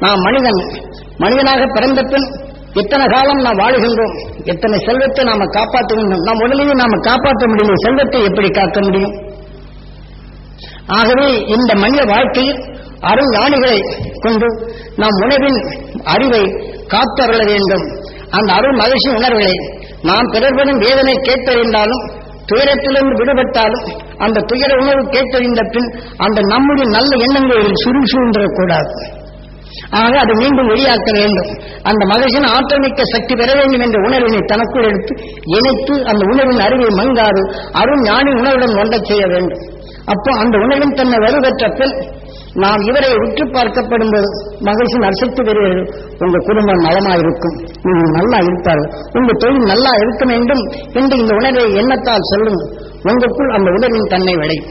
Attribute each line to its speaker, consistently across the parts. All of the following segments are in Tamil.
Speaker 1: நாம் மனிதன் மனிதனாக பிறந்த பின் எத்தனை காலம் நாம் வாழுகின்றோம் எத்தனை செல்வத்தை நாம காப்பாற்றுகின்றோம் நம் உடலையே நாம காப்பாற்ற முடியல செல்வத்தை எப்படி காக்க முடியும்? ஆகவே இந்த மனித வாழ்க்கையில் அருள் ஞானிகளை கொண்டு நாம் உணவின் அறிவை காத்தருள வேண்டும். அந்த அருள் மகிழ்ச்சி உணர்வுகளை நாம் பிறர்படும் வேதனை கேட்டறிந்தாலும் துயரத்திலிருந்து விடுபட்டாலும் அந்த துயர உணர்வு கேட்டறிந்த பின் அந்த நம்முடைய நல்ல எண்ணங்களில் சுருள் ஆக அதை மீண்டும் வெளியாக்க வேண்டும். அந்த மகிழ்ச்சியின் ஆற்றமிக்க சக்தி பெற வேண்டும் என்ற உணர்வினை தனக்குள் எடுத்து இணைத்து அந்த உணர்வின் அறிவை மங்காது அருண் ஞானி உணர்வுடன் ஒன்றச் செய்ய வேண்டும். அப்போ அந்த உணர்வின் தன்னை வலுப்பெற்ற பின் நாம் இவரை உற்று பார்க்கப்படும் போது மகிழ்ச்சி நரசித்து பெறுவீர்கள் உங்க குடும்பம் நலமா இருக்கும் நீங்கள் நல்லா இருப்பார்கள். உங்க தொழில் நல்லா இருக்க வேண்டும் என்று இந்த உணர்வை எண்ணத்தால் சொல்லும் உங்களுக்குள் அந்த உணர்வின் தன்னை விளையும்.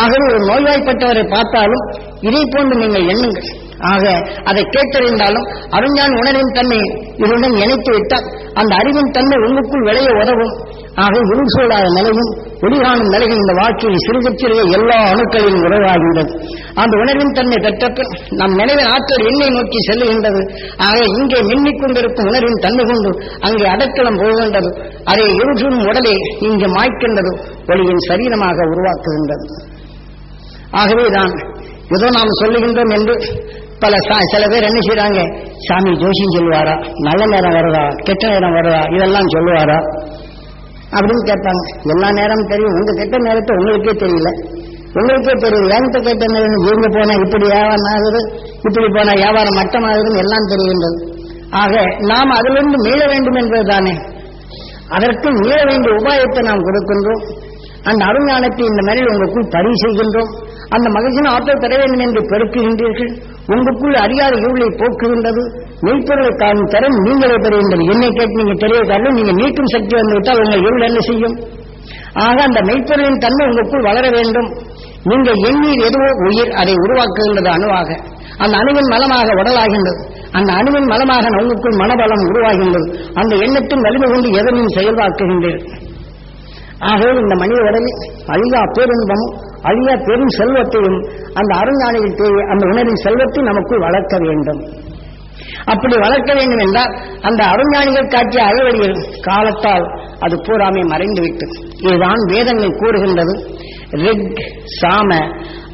Speaker 1: ஆகவே ஒரு நோய்வாய்ப்பட்டவரை பார்த்தாலும் இதை போன்று நீங்கள் எண்ணுங்கள். ஆக அதை கேட்டறிந்தாலும் அறிஞான் உணர்வின் தன்மை இதனுடன் இணைத்து விட்டால் அந்த அறிவின் தன்மை உங்களுக்குள் விளைய உதவும். ஆக இருள் நிலையும் ஒளிகாணும் நிலையும் இந்த வாழ்க்கையில் சிறுகச்சிறிய எல்லா அணுக்களிலும் உறவாகின்றது அந்த உணர்வின் தன்மை பெற்றப்பின் நம் நினைவின் ஆற்றல் எண்ணை நோக்கி செல்லுகின்றது. ஆக இங்கே மின்னிக் கொண்டிருக்கும் உணர்வின் தன்மை கொண்டு அங்கே அடக்கலம் போகின்றது. அதை இருசும் உடலை இங்கே மாய்க்கின்றது ஒளியின் சரீரமாக உருவாக்குகின்றது. ஆகவேதான் ஏதோ நாம் சொல்லுகின்றோம் என்று பல சா- சில பேர் என்ன செய்யறாங்க சாமி ஜோசியம் சொல்லுவாரா? நல்ல நேரம் வருதா? கெட்ட நேரம் வருதா? இதெல்லாம் சொல்லுவாரா? அப்படின்னு கேட்பாங்க. எல்லா நேரமும் தெரியும். உங்க கெட்ட நேரத்தை உங்களுக்கே தெரியல. உங்களுக்கே தெரியும் என்கிட்ட கேட்ட நேரம் இவங்க போனா இப்படி வியாபாரம் ஆகுது. இப்படி போனா வியாபாரம் மட்டமாகுதுன்னு எல்லாம் தெரிகின்றது. ஆக நாம் அதிலிருந்து மீள வேண்டும் என்பதுதானே. அதற்கு மீள வேண்டிய உபாயத்தை நாம் கொடுக்கின்றோம். அந்த அருஞானத்தை இந்த மாதிரி உங்களுக்குள் பதிவு செய்கின்றோம். அந்த மகிழ்ச்சியின் ஆற்றல் பெற வேண்டும் என்று பெருக்குகின்றீர்கள். உங்களுக்குள் அறியாத இருளை போக்குகின்றது. மெய்ப்பொருளை காணும் தரம் நீங்களே பெறுகின்றது என்னை கேட்டு நீங்க தெரியவிட்டாலும் நீங்க நீக்கும் சக்தி வந்துவிட்டால் உங்கள் இருள் என்ன செய்யும்? ஆக அந்த மெய்ப்பொருளின் தன்மை உங்களுக்குள் வளர வேண்டும். நீங்கள் எண்ணீர் எதுவோ உயிர் அதை உருவாக்குகின்றது அணுவாக. அந்த அணுவின் மலமாக உடலாகின்றது. அந்த அணுவின் மலமாக உங்களுக்குள் மனபலம் உருவாகின்றது. அந்த எண்ணத்தின் வலிமை கொண்டு எதனையும் செயல்பாக்குகின்றீர்கள் ஆகவே இந்த மனித உடலில் அழியா பேரின்பமும் அழியா பெரும் செல்வத்தையும் அந்த அருஞானிகள் தேவை அந்த உணரின் செல்வத்தை நமக்குள் வளர்க்க வேண்டும். அப்படி வளர்க்க வேண்டும் என்றால் அந்த அருஞானிகள் காட்டிய அறுவழியில் காலத்தால் அது பூராமே மறைந்துவிட்டு. இதுதான் வேதங்கள் கூறுகின்றது. ரிக் சாம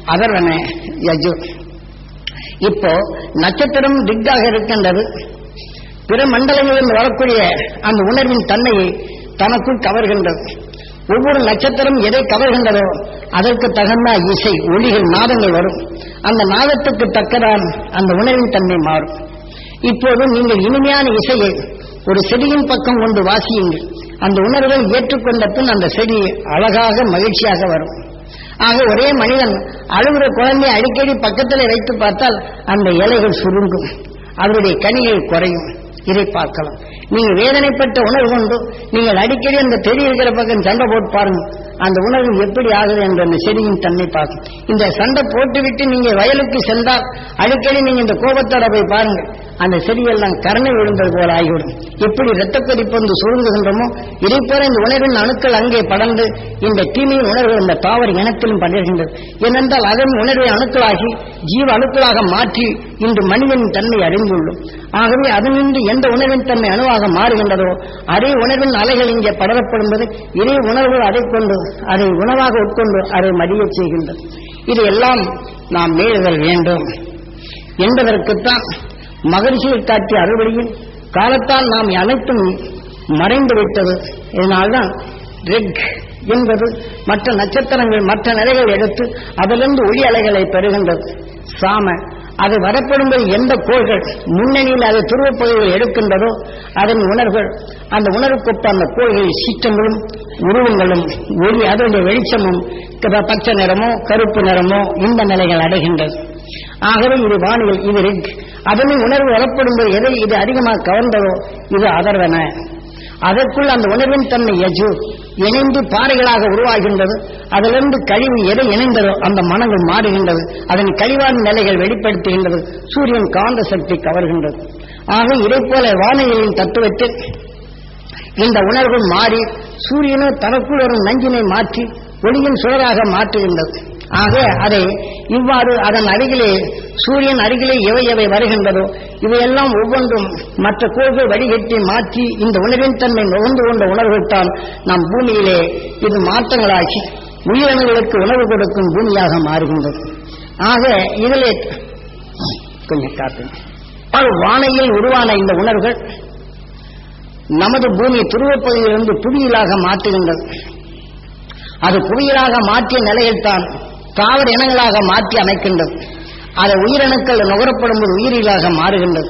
Speaker 1: அதர்வன யஜு. இப்போ நட்சத்திரம் ரிக்காக இருக்கின்றது. பிற மண்டலங்களில் வரக்கூடிய அந்த உணர்வின் தன்மையை தனக்குள் கவர்கின்றது. ஒவ்வொரு நட்சத்திரம் எதை கவர்கின்றதோ அதற்கு தகுந்த இசை ஒளிகள் நாதங்கள் வரும். அந்த நாதத்துக்கு தக்கதான் அந்த உணர்வின் தன்மை மாறும். இப்போது நீங்கள் இனிமையான இசையை ஒரு செடியின் பக்கம் கொண்டு வாசியுங்கள். அந்த உணர்வை ஏற்றுக்கொண்ட பின் அந்த செடி அழகாக மகிழ்ச்சியாக வரும். ஆக ஒரே மனிதன் அழுகிற குழந்தை அடிக்கடி பக்கத்தில் வைத்து பார்த்தால் அந்த இலைகள் சுருங்கும். அவருடைய கனிகள் குறையும். இதை பார்க்கலாம். நீங்க வேதனைப்பட்ட உணர்வு கொண்டு நீங்கள் அடிக்கடி அந்த தெரிய இருக்கிற பக்கம் சண்டை போட்டு பாருங்க. அந்த உணர்வு எப்படி ஆகுது என்ற அந்த செடியின் தன்மை பார்க்கும். இந்த சண்டை போட்டுவிட்டு நீங்க வயலுக்கு சென்றால் அடிக்கடி நீங்க இந்த கோபத்தோட போய் பாருங்க அந்த செடியெல்லாம் கரணை விழுந்தது போல ஆகிவிடும். எப்படி இரத்த கொதிப்பு வந்து சுருங்குகின்றமோ இதை போல இந்த உணர்வின் அணுக்கள் அங்கே படர்ந்து இந்த தீமையின் உணர்வு இந்த தாவர இனத்திலும் படர்கின்றது. ஏனென்றால் அதன் உணர்வை அணுக்களாகி ஜீவ அணுக்களாக மாற்றி இன்று மனிதனின் தன்மை அறிந்துள்ளோம். ஆகவே அதனின்று எந்த உணர்வின் தன்மை அணுவாக மாறுகின்றதோ அதே உணர்வின் அலைகள் இங்கே படரப்படும்போது இதே உணர்வுகள் அதை கொண்டு அதை உணவாக உட்கொண்டு அதை மடிய செய்கின்றது இது எல்லாம் நாம் மீறுதல் வேண்டும். என்பதற்குத்தான் மகிழ்ச்சியை காட்டிய அறுவடையில் காலத்தால் நாம் அனைத்தும் மறைந்து விட்டது. இதனால்தான் ரெக் என்பது மற்ற நட்சத்திரங்கள் மற்ற நிலைகள் எடுத்து அதிலிருந்து ஒளி அலைகளை பெறுகின்றது. சாம அது வரப்படும்போது எந்த கோள்கள் முன்னணியில் அது துருவப்பகுதிகள் எடுக்கின்றதோ அதன் உணர்வுகள் அந்த உணர்வுக்கொப்ப அந்த கோள்களின் சீற்றங்களும் உருவங்களும் ஒளி அதனுடைய வெளிச்சமும் பச்சை நிறமோ கருப்பு நிறமோ இந்த நிலைகள் அடைகின்றது. ஆகவே இது வானியல் இது ரிக். அதனை உணர்வு வரப்படும்போது எதை இது அதிகமாக கவர்ந்ததோ இது அதர்வன. அதற்குள் அந்த உணர்வின் தன்மை எஜு இணைந்து பாறைகளாக உருவாகின்றது. அதிலிருந்து கழிவு எதை இணைந்ததோ அந்த மனங்கள் மாறுகின்றது. அதன் கழிவான நிலைகள் வெளிப்படுத்துகின்றது. சூரியன் காந்த சக்தி கவர்கின்றது. ஆக இதை போல வானியலின் தத்துவத்தில் இந்த உணர்வு மாறி சூரியனும் தனக்குள் ஒரு நஞ்சினை மாற்றி ஒளியின் சுடராக மாற்றுகின்றது. ஆக அதை இவ்வாறு அதன் அருகிலே சூரியன் அருகிலே எவை எவை வருகின்றதோ இவையெல்லாம் ஒவ்வொன்றும் மற்ற கோள்கள் வடிகட்டி மாற்றி இந்த உணர்வின் தன்மை நுகர்ந்து கொண்ட உணர்வுத்தான் நம் பூமியிலே இது மாற்றங்களாகி உயிரினங்களுக்கு உணவு கொடுக்கும் பூமியாக மாறுகின்றது. ஆக இதிலே கொஞ்சம் காட்டு. வானையில் உருவான இந்த உணர்வுகள் நமது பூமி துருவப்பகுதியிலிருந்து புவியிலாக மாற்றுகின்றது. அது புவியிலாக மாற்றிய நிலையில்தான் தாவர இனங்களாக மாற்றி அமைக்கின்றது. அதை உயிரணுக்கள் நுகரப்படும் போது உயிரியலாக மாறுகின்றது.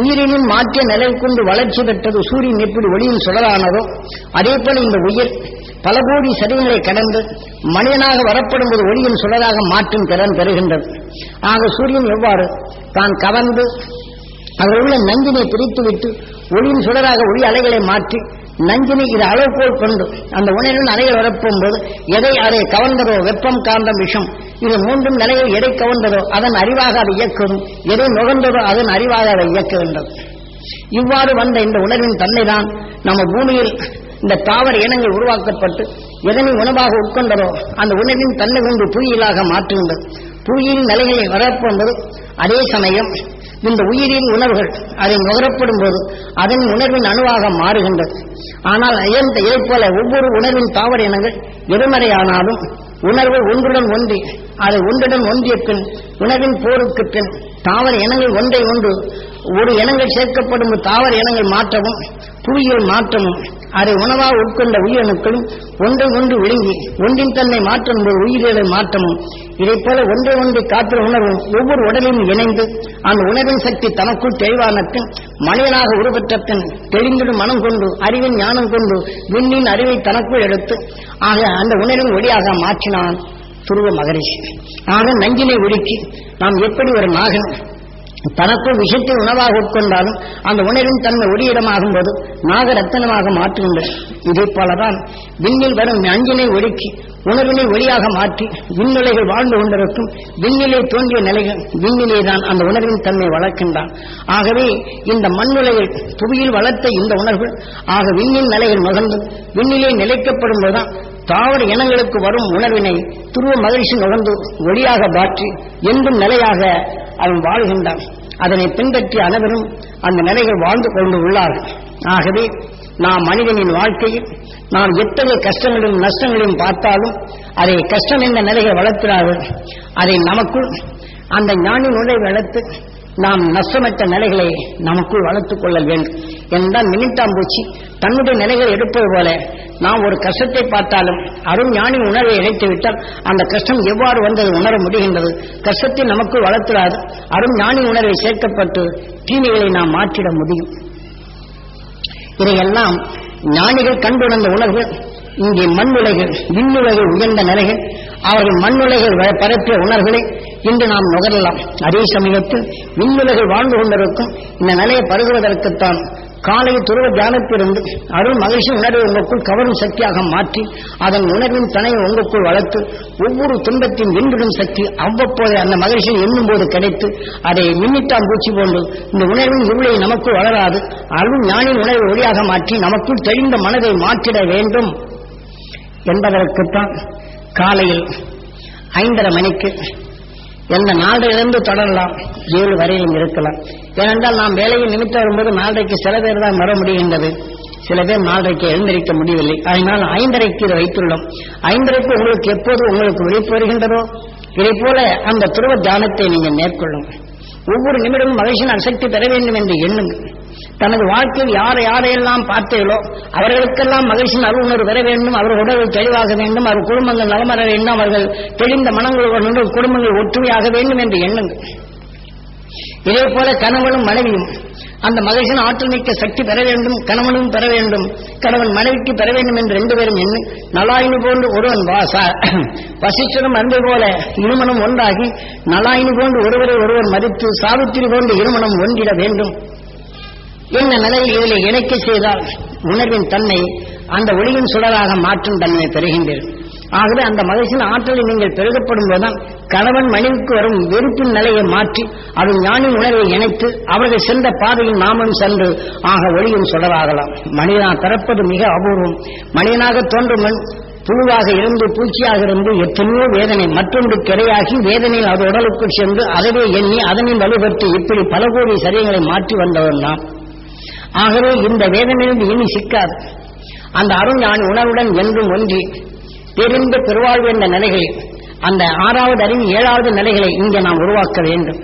Speaker 1: உயிரினும் மாற்றிய நிலை கொண்டு வளர்ச்சி பெற்றது சூரியன் எப்படி ஒளியின் சுடரானதோ அதே போல இந்த உயிர் பல கோடி சரிவுகளை கடந்து மனிதனாக வரப்படும் போது ஒளியின் சுடராக மாற்றும் திறன் பெறுகின்றது. ஆக சூரியன் எவ்வாறு தான் கவர்ந்து அதில் உள்ள நஞ்சினை பிரித்துவிட்டு ஒளியின் சுடராக ஒளி அலைகளை மாற்றி நஞ்சினை இது அளவுகோல் கொண்டு அந்த உணர்வின் அலைகள் வரப்பும் போது எதை அதை கவர்ந்ததோ வெப்பம் காந்தம் விஷம் இது மூன்றும் நிலையில் எதை கவர்ந்ததோ அதன் அறிவாக அதை இயக்கும். எதை நுகர்ந்ததோ அதன் அறிவாக அதை இயக்க வேண்டும் இவ்வாறு வந்த இந்த உணர்வின் தன்மைதான் நம்ம பூமியில் இந்த தாவர இனங்கள் உருவாக்கப்பட்டு எதனை உணவாக உட்கொண்டதோ அந்த உணர்வின் தன்மை கொண்டு புவியிலாக மாற்றுகின்றது. புவியின் நிலைகளை வரப்போன்றது அதே சமயம் இந்த உயிரின் உணர்வுகள் அதை நுகரப்படும் போது அதன் உணர்வின் அணுவாக மாறுகின்றது. ஆனால் இயந்த இதைப் போல ஒவ்வொரு உணர்வின் தாவர இனங்கள் எதிர்மறையானாலும் உணர்வு ஒன்றுடன் ஒன்றி அதை ஒன்றுடன் ஒன்றிய பின் உணர்வின் போருக்கு பின் தாவர இனங்கள் ஒன்றை ஒன்று ஒரு இனங்கள் சேர்க்கப்படும் தாவர இனங்கள் மாற்றமும் புவியியல் மாற்றமும் அதை உணவாக உட்கொண்ட உயிரணுக்களும் ஒன்றை ஒன்று விழுங்கி ஒன்றின் தன்னை மாற்றும் போது உயிரிழை மாற்றமும். இதைப் போல ஒன்றை ஒன்றை காற்று உணர்வும் ஒவ்வொரு உடலையும் இணைந்து அந்த உணவின் சக்தி தனக்குள் தெளிவானத்தின் மனிதனாக உருவற்றத்தின் தெளிந்திடும் மனம் கொண்டு அறிவின் ஞானம் கொண்டு விண்ணின் அறிவை தனக்குள் எடுத்து ஆக அந்த உணர்வின் ஒளியாக மாற்றினான் துருவ மகரிஷி. ஆக நஞ்சினை ஒடுக்கி நாம் எப்படி ஒரு நாகன் தனக்குள் விஷத்தை உணவாக உட்கொண்டாலும் அந்த உணவின் தன்மை ஒளியிடமாகும் போது நாகரத்தனமாக மாற்றுகின்றது இதே போலதான் விண்ணில் வரும் அஞ்சினை ஒடுக்கி உணர்வினை ஒளியாக மாற்றி விண்ணுலைகள் வாழ்ந்து கொண்டிருக்கும் விண்ணிலே தோன்றிய நிலைகள் விண்ணிலே தான் அந்த உணர்வின் தன்மை வளர்க்கின்றான். ஆகவே இந்த மண்ணுலையை புவியில் வளர்த்த இந்த உணர்வு ஆக விண்ணின் நிலைகள் நுகர்ந்து விண்ணிலே நிலைக்கப்படும் போதுதான் தாவர இனங்களுக்கு வரும் உணர்வினை துருவ மகிழ்ச்சி நுகர்ந்து ஒளியாக மாற்றி என்றும் நிலையாக அவன் வாழ்கின்றான். அதனை பின்பற்றி அனைவரும் அந்த நிலைகள் வாழ்ந்து கொண்டு உள்ளார்கள். ஆகவே நாம் மனிதனின் வாழ்க்கையில் நாம் எத்தகைய கஷ்டங்களையும் நஷ்டங்களையும் பார்த்தாலும் அதை கஷ்டம் என்ற நிலையை வளர்க்கிறார்கள். அதை நமக்குள் அந்த ஞானி நுழை வளர்த்து நாம் நஷ்டமற்ற நிலைகளை நமக்குள் வளர்த்துக் கொள்ள வேண்டும். என்றால் மினிட்டாம்பூச்சி தன்னுடைய நிலைகளை எடுப்பது போல நாம் ஒரு கஷ்டத்தை பார்த்தாலும் அருண் ஞானி உணர்வை இணைத்து விட்டால் அந்த கஷ்டம் எவ்வாறு வந்தது உணர முடிகின்றது? கஷ்டத்தை நமக்கு வளர்த்துறாது அருண் ஞானி உணர்வை சேர்க்கப்பட்டு தீமைகளை நாம் மாற்றிட முடியும். இதையெல்லாம் ஞானிகள் கண்டுணர்ந்த உணர்வு. இங்கே மண்ணுலைகள் விண்ணுலைகள் உயர்ந்த நிலைகள் அவர்கள் மண்ணுலைகள் வ- பரப்பிய உணர்வுகளை இன்று நாம் நுகரலாம். அதே சமயத்தில் விண்ணுலைகள் வாழ்ந்து கொண்டிருக்கும் இந்த நிலையை பருகுவதற்குத்தான் காலை துருவ தியானத்திலிருந்து அருள் மகிழ்ச்சி உணர்வை உங்களுக்குள் கவரும் சக்தியாக மாற்றி அதன் உணர்வின் தனையை உங்களுக்குள் வளர்த்து ஒவ்வொரு துன்பத்தின் வென்றிடும் சக்தி அவ்வப்போது அந்த மகிழ்ச்சி எண்ணும் போது கிடைத்து அதை மின்னிட்டாம் பூச்சி போன்று இந்த உணர்வின் இருளை நமக்குள் வளராது. அருள் ஞானின் உணர்வை ஒளியாக மாற்றி நமக்குள் தெளிந்த மனதை மாற்றிட வேண்டும். என்பதற்குத்தான் காலையில் ஐந்தரை மணிக்கு எந்த நாளிலிருந்து தொடரலாம்? ஏழு வரையிலும் இருக்கலாம். ஏனென்றால் நாம் வேலையில் நிமித்தம் வரும்போது நாலரைக்கு சில பேர் தான் வர முடிகின்றது. சில பேர் நாலரைக்கு எழுந்திருக்க முடியவில்லை. அதனால் ஐந்தரைக்கு இதை வைத்துள்ளோம். ஐந்தரைக்கு உங்களுக்கு எப்போது உங்களுக்கு விழிப்பு வருகின்றதோ இதை போல அந்த துருவ தியானத்தை நீங்கள் மேற்கொள்ளும் ஒவ்வொரு நிமிடமும் மகிழ்ச்சியின் அசக்தி பெற வேண்டும் என்று எண்ணுங்கள். தனது வாழ்க்கையில் யாரை யாரையெல்லாம் பார்த்தீர்களோ அவர்களுக்கெல்லாம் மகிழ்ச்சியின் அருளுணர்வு பெற வேண்டும் அவர்கள் உடல் தெளிவாக வேண்டும் அவர் குடும்பங்கள் நலமற வேண்டும் அவர்கள் தெளிந்த மனங்களுடன் குடும்பங்கள் ஒற்றுமையாக வேண்டும் என்று எண்ணுங்கள். இதே போல கணவனும் மனைவியும் அந்த மகிழ்ச்சியின் ஆற்றல் மிக்க சக்தி பெற வேண்டும் கணவனும் பெற வேண்டும் கணவன் மனைவிக்கு பெற வேண்டும் என்று ரெண்டு பேரும் என்ன நலாயினி போன்று ஒருவன் வாசா வசிஷ்டரும் அன்பு போல இருமணம் ஒன்றாகி நலாயினி போன்று ஒருவரை ஒருவர் மதித்து சாவித்திரி போன்று இருமணம் ஒன்றிட வேண்டும். என்ன நிலையில் இதில் இணைக்க செய்தால் உணர்வின் தன்மை அந்த ஒளியின் சுடராக மாற்றும் தன்மை பெறுகின்றீர்கள் ஆகவே அந்த மகிழ்ச்சியின் ஆற்றலை நீங்கள் பெருகப்படும் போதுதான் கணவன் மனைவிக்கு வரும் வெறுப்பின் நிலையை மாற்றி அது ஞானின் உணர்வை இணைத்து அவர்கள் சென்ற பாதையில் நாமும் சென்று ஆக ஒளியும் சுடராகலாம். மனிதனா பிறப்பது மிக அபூர்வம். மனிதனாக தோன்றும் புழுவாக இருந்து பூச்சியாக இருந்து எத்தனையோ வேதனை மற்றொன்று கிடையாகி வேதனையில் அது உடலுக்குள் சென்று அதவே எண்ணி அதனை வலுப்பட்டு இப்படி பல கோடி சரியங்களை மாற்றி வந்தவன் நான் ஆகவே இந்த வேதமிருந்து இனி சிக்காது. அந்த அருஞானி உணர்வுடன் என்றும் ஒன்றி தெரிந்து பெருவாழ்வு என்ற நிலைகளை அந்த ஆறாவது அறிவு ஏழாவது நிலைகளை இங்கே நாம் உருவாக்க வேண்டும்.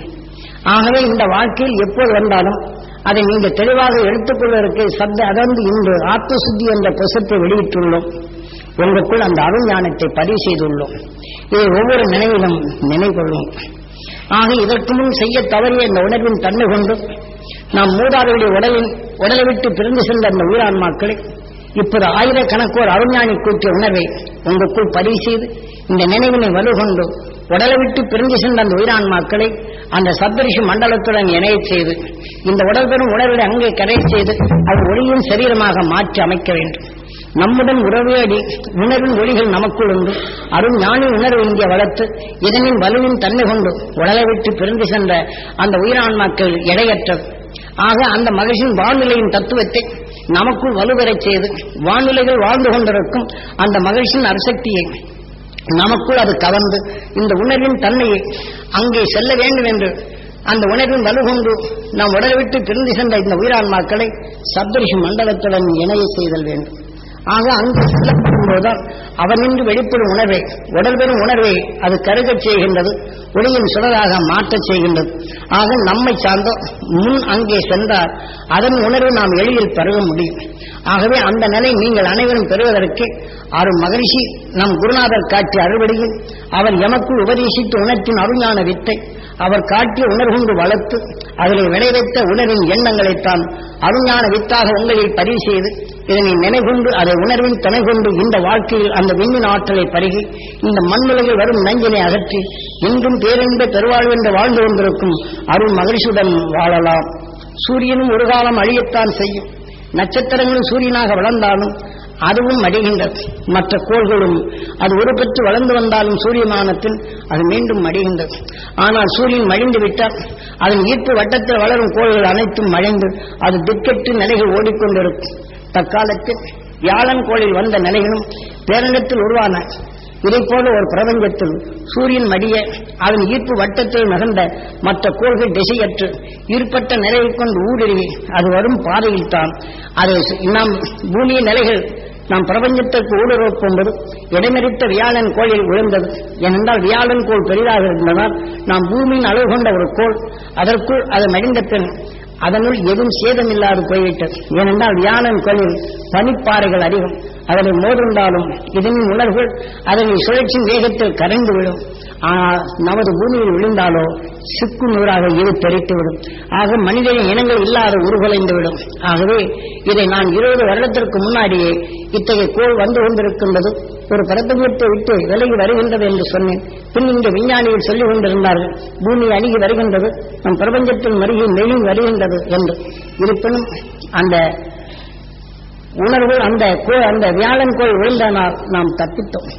Speaker 1: ஆகவே இந்த வாழ்க்கையில் எப்போது வந்தாலும் அதை நீங்கள் தெளிவாக எடுத்துக்கொள்வதற்கு சப்த அடர்ந்து இன்று ஆத்மசுத்தி என்ற புசத்தை வெளியிட்டுள்ளோம். உங்களுக்குள் அந்த அருஞானத்தை பதிவு செய்துள்ளோம். இதை ஒவ்வொரு நினைவிலும் நினைவுகொள்ளும் ஆக இதற்கு முன் செய்ய தவறிய இந்த உணர்வின் தன்மை கொண்டு நாம் மூதாதையுடைய உடலின் உடலை விட்டு பிறந்து சென்ற அந்த ஊரான்மாக்களை இப்போது ஆயிரக்கணக்கோர் அருஞானி கூட்டிய உணர்வை உங்களுக்குள் பதிவு செய்து இந்த நினைவினை வலுகொண்டு உடலை விட்டு பிரிந்து சென்ற அந்த உயிரான்மாக்களை அந்த சப்தரிஷி மண்டலத்துடன் இணைய செய்து இந்த உடல் பெறும் உணர்வை அங்கே கரை செய்து அது ஒளியின் சரீரமாக மாற்றி அமைக்க வேண்டும். நம்முடன் உறவேடி உணர்வின் ஒளிகள் நமக்குள் உண்டு. அருண் ஞானி உணர்வு இந்திய வளர்த்து இதனின் வலுவின் தன்மை கொண்டு உடலை விட்டு பிரிந்து சென்ற அந்த உயிரான்மாக்கள் எடையற்றது. ஆக அந்த மகிழ்ச்சியின் வானிலையின் தத்துவத்தை நமக்குள் வலுவெறச் செய்து வானிலைகள் வாழ்ந்து கொண்டிருக்கும் அந்த மகிழ்ச்சியின் அரசக்தியை நமக்குள் அது கவர்ந்து இந்த உணர்வின் தன்மையை அங்கே செல்ல வேண்டும் என்று அந்த உணர்வின் வலுகொண்டு நாம் உடலை விட்டு பிரிந்து சென்ற இந்த உயிரான்மாக்களை சப்தரிஷி மண்டலத்துடன் இணைய செய்தல் வேண்டும். ஆக அங்கு செல்லப்படும் அவனின்று வெளிப்படும் உணர்வை உடல் பெறும் உணர்வை அது கருகச் செய்கின்றது ஒளியின் சுடராக மாற்றச் செய்கின்றது. ஆக நம்மை சார்ந்த முன் அங்கே சென்றால் அதன் உணர்வு நாம் எளிதில் பெருக முடியும். ஆகவே அந்த நிலை நீங்கள் அனைவரும் பெறுவதற்கு அருள் மகரிஷி நம் குருநாதர் காட்டிய அறுவடையில் அவர் எமக்குள் உபதேசித்து உணர்த்தின் அருஞான வித்தை அவர் காட்டிய உணர்வுண்டு வளர்த்து அதில் விளைவித்த உணர்வின் எண்ணங்களைத்தான் அருஞான வித்தாக உங்களில் பதிவு செய்து இதனை நினைகொண்டு அதை உணர்வின் துணை கொண்டு இந்த வாழ்க்கையில் அந்த விண்ணின் ஆற்றலை பருகி இந்த மண்ணுலகில் வரும் நஞ்சினை அகற்றி இன்றும் பேரின்ப பெருவாழ்வென்று வாழ்ந்து கொண்டிருக்கும் அருள் மகிழ்ச்சியுடன் வாழலாம். சூரியனும் ஒரு காலம் அழியத்தான் செய்யும். நட்சத்திரங்களும் சூரியனாக வளர்ந்தாலும் அதுவும் மடிகின்றது மற்ற கோள்களும் அது ஒரு பெற்று வளர்ந்து வந்தாலும் சூரியமானத்தில் அது மீண்டும் மடிகின்றது ஆனால் சூரியன் மடிந்து விட்டால் அதன் ஈர்ப்பு வட்டத்தில் வளரும் கோள்கள் அனைத்தும் மழைந்து அது திக்கெட்டு நிலைகள் ஓடிக்கொண்டிருக்கும். தற்காலத்தில் வியாழன் கோளில் வந்த நிலைகளும் பேரண்டத்தில் உருவான இதை போல ஒரு பிரபஞ்சத்தில் சூரியன் மடிய அதன் ஈர்ப்பு வட்டத்தில் நகர்ந்த மற்ற கோள்கள் திசையற்று ஈர்ப்பட்ட நிலையை கொண்டு ஊடுருவி அது வரும் பாதையில் தான். அதை நாம் பூமியின் நிலைகள் நாம் பிரபஞ்சத்திற்கு ஊடுருவப்போம்போது இடமெறித்த வியாழன் கோளில் விழுந்தது. ஏனென்றால் வியாழன் கோள் பெரிதாக இருந்ததால் நாம் பூமியின் அளவு கொண்ட ஒரு கோள் அதற்குள் அதை மடிந்த பின் அதனுள் எதுவும் சேதம் இல்லாது போய்விட்டது. ஏனென்றால் வியாழன் கோளில் பனிப்பாறைகள் அதிகம் அதனை மோதுண்டாலும் இதனின் உணர்வுகள் அதனை சுழற்சியின் வேகத்தில் கரைந்து விடும் ஆனால் நமது பூமியில் விழுந்தாலோ சிக்கு நூறாக இது தெரித்துவிடும். ஆக மனிதனின் இனங்கள் இல்லாத உருகுலைந்துவிடும் ஆகவே இதை நான் இருபது வருடத்திற்கு முன்னாடியே இத்தகைய கோள் வந்து கொண்டிருக்கின்றது ஒரு பிரபஞ்சத்தை விட்டு விலகி வருகின்றது என்று சொன்னேன். பின் இங்கே விஞ்ஞானிகள் சொல்லிக் கொண்டிருந்தார்கள் பூமி அணுகி வருகின்றது நம் பிரபஞ்சத்தின் மருகி மெழுகி வருகின்றது என்று. இருப்பினும் அந்த உணர்வு அந்த அந்த வியாழன் கோள் விழுந்தனால் நாம் தப்பித்தோம்.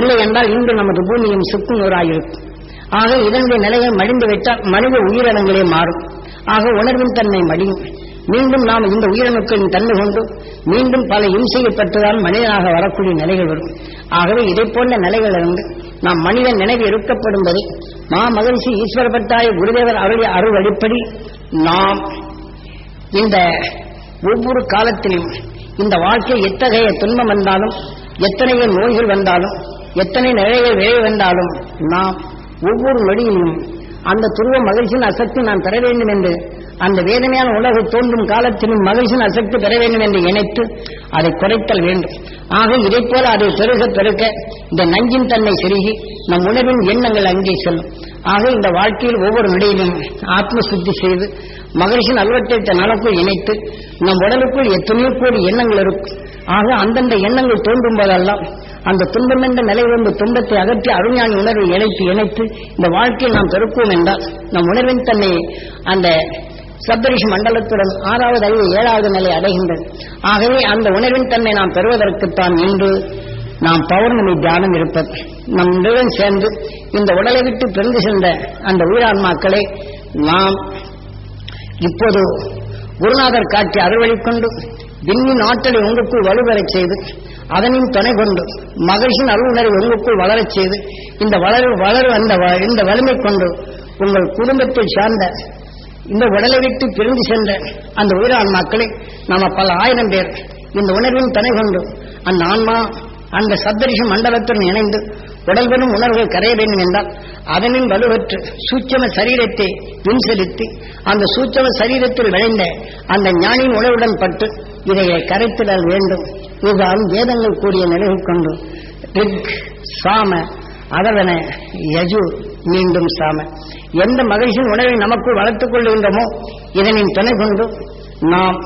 Speaker 1: இல்லை என்றால் இன்று நமது பூமியும் சுக்குநூறாயிருக்கும் ஆக இதனுடைய நிலையை மடிந்து விட்டால் மனித உயிரினங்களே மாறும். ஆக உணர்வின் தன்மை மடியும். மீண்டும் நாம் இந்த உயிரணுக்களின் தன்மை கொண்டு மீண்டும் பல இம்சையப்பட்டுதான் மனிதனாக வரக்கூடிய நிலைகள் வரும். ஆகவே இதை போன்ற நிலைகள் நாம் மனிதன் நினைவு இருக்கப்படும்பதை மா மகிழ்ச்சி ஈஸ்வரப்பட்டாய குருதேவர் அவருடைய அருள் அடிப்படி நாம் இந்த ஒவ்வொரு காலத்திலும் இந்த வாழ்க்கை எத்தகைய துன்பம் வந்தாலும் எத்தனைய நோய்கள் வந்தாலும் எத்தனை நிறைய விளைவு வந்தாலும் நாம் ஒவ்வொரு நொடியிலும் அந்த துருவ மகிழ்ச்சியின் அசக்தி நான் பெற வேண்டும் என்று அந்த வேதனையான உலகு தோன்றும் காலத்திலும் மகிழ்ச்சியின் அசக்தி பெற வேண்டும் என்று நினைத்து அதை குறைத்தல் வேண்டும். ஆக இதை போல அதை பெருக பெருக இந்த நஞ்சின் தன்மை செருகி நம் உணர்வின் எண்ணங்கள் அங்கே செல்லும். ஆக இந்த வாழ்க்கையில் ஒவ்வொரு நிலையிலும் ஆத்ம சுத்தி செய்து மகிழ்ச்சியின் அல்வட்டத்தை நலக்குள் இணைத்து நம் உடலுக்குள் எத்தனையோ கோடி எண்ணங்கள் இருக்கும். ஆக அந்தந்த எண்ணங்கள் தோன்றும் போதெல்லாம் அந்த துன்பம் என்ற நிலை துன்பத்தை அகற்றி அருஞானி உணர்வை இணைத்து இணைத்து இந்த வாழ்க்கையில் நாம் பெருக்குவோம் என்றால் நம் உணர்வின் தன்னை அந்த சப்தரிஷி மண்டலத்துடன் ஆறாவது அறிவு ஏழாவது நிலை அடைகின்றது. ஆகவே அந்த உணர்வின் தன்மை நாம் பெறுவதற்குத்தான் இன்று நாம் பௌர்ணமி தியானம் இருப்பது. நம் உடன் சேர்ந்து இந்த உடலை விட்டு பிறந்து சென்ற அந்த உயிரான்மாக்களை நாம் இப்போது குருநாதர் காட்டி அறுவழிக்கொண்டு விண்ணின் ஆற்றலை உங்களுக்குள் வலுவரச் செய்து அதனின் துணை கொண்டு மகிழ்ச்சியின் அருளுணர்வை உங்களுக்குள் வளரச் செய்து இந்த வளர வளர் அந்த இந்த வலிமை கொண்டு உங்கள் குடும்பத்தை சார்ந்த இந்த உடலை விட்டு பிரிந்து சென்ற அந்த உயிரான்மாக்களை நாம பல ஆயிரம் பேர் இந்த உணர்வின் துணை கொண்டு அந்த ஆன்மா அந்த சப்தரிஷ மண்டலத்துடன் இணைந்து உடல்வரும் உணர்வுகள் கரைய வேண்டும் என்றால் அதனின் வலுவற்று சூட்சம சரீரத்தை விண்செலுத்தி அந்த சூட்சம சரீரத்தில் விளைந்த அந்த ஞானியின் உணவுடன் பட்டு இதை கரைத்திடல் வேண்டும். இதுதான் வேதங்கள் கூடிய நிலையை கொண்டு ரிக் சாம அதவன யஜு மீண்டும் சாம. எந்த மகிழ்ச்சியின் உணவை நமக்குள் வளர்த்துக் கொள்கின்றோமோ இதனின் துணை கொண்டு நாம்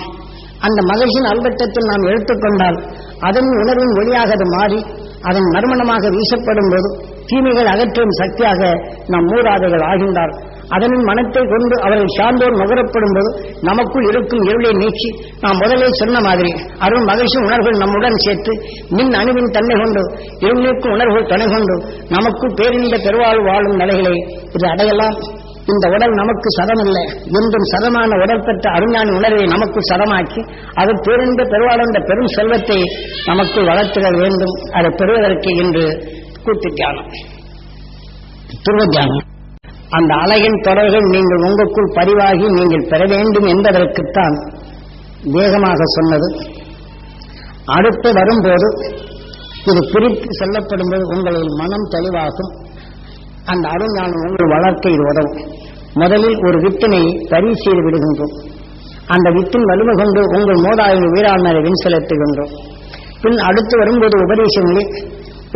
Speaker 1: அந்த மகிழ்ச்சியின் அல்பட்டத்தில் நாம் எடுத்துக்கொண்டால் அதன் உணர்வின் ஒளியாக அது மாறி அதன் நறுமணமாக வீசப்படும் போது தீமைகள் அகற்றும் சக்தியாக நம் மூதாதைகள் ஆகின்றார் அதனின் மனத்தை கொண்டு அவர்கள் சார்ந்தோர் நுகரப்படும் போது நமக்குள் இருக்கும் இருளை நீக்கி நாம் முதலே சொன்ன மாதிரி அருள் மகிழ்ச்சி உணர்வுகள் நம்முடன் சேர்த்து மின் அணுவின் தன்மை கொண்டு இருளுக்கும் உணர்வுகள் துணை கொண்டு நமக்கு பேரிந்த பெருவாள் வாழும் நிலைகளை இது அடையலாம். இந்த உடல் நமக்கு சதமல்ல. என்றும் சதமான உடல் பெற்ற அருஞான உணர்வை நமக்கு சதமாக்கி அது பேரிந்த பெருவாழ்ந்த பெரும் செல்வத்தை நமக்கு வளர்த்திட வேண்டும். அதை பெறுவதற்கு இன்று கூட்டு தியானம் துருவ தியானம் அந்த அழகின் தொடர்கள் நீங்கள் உங்களுக்குள் பதிவாகி நீங்கள் பெற வேண்டும் என்பதற்குத்தான் வேகமாக சொன்னது. அடுத்து வரும்போது இது பிரித்து சொல்லப்படும் போது உங்களின் மனம் தெளிவாகும். அந்த அருஞானம் உங்கள் வளர்க்க இது உதவும். முதலில் ஒரு வித்தினை பரிவு செய்து விடுகின்றோம். அந்த வித்தின் வலிமை கொண்டு உங்கள் மோதாயின் வீராண்மரை விண்செலுத்துகின்றோம். பின் அடுத்து வரும்போது உபதேசங்களில்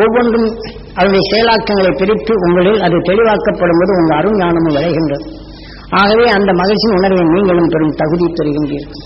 Speaker 1: ஒவ்வொன்றும் அதனுடைய செயலாக்கங்களை பிரித்து உங்களில் அது தெளிவாக்கப்படும் போது உங்கள் அருஞானமும் விளைகின்றது. ஆகவே அந்த மகிழ்ச்சியின் உணர்வை நீங்களும் பெரும் தகுதி பெறுகின்றீர்கள்.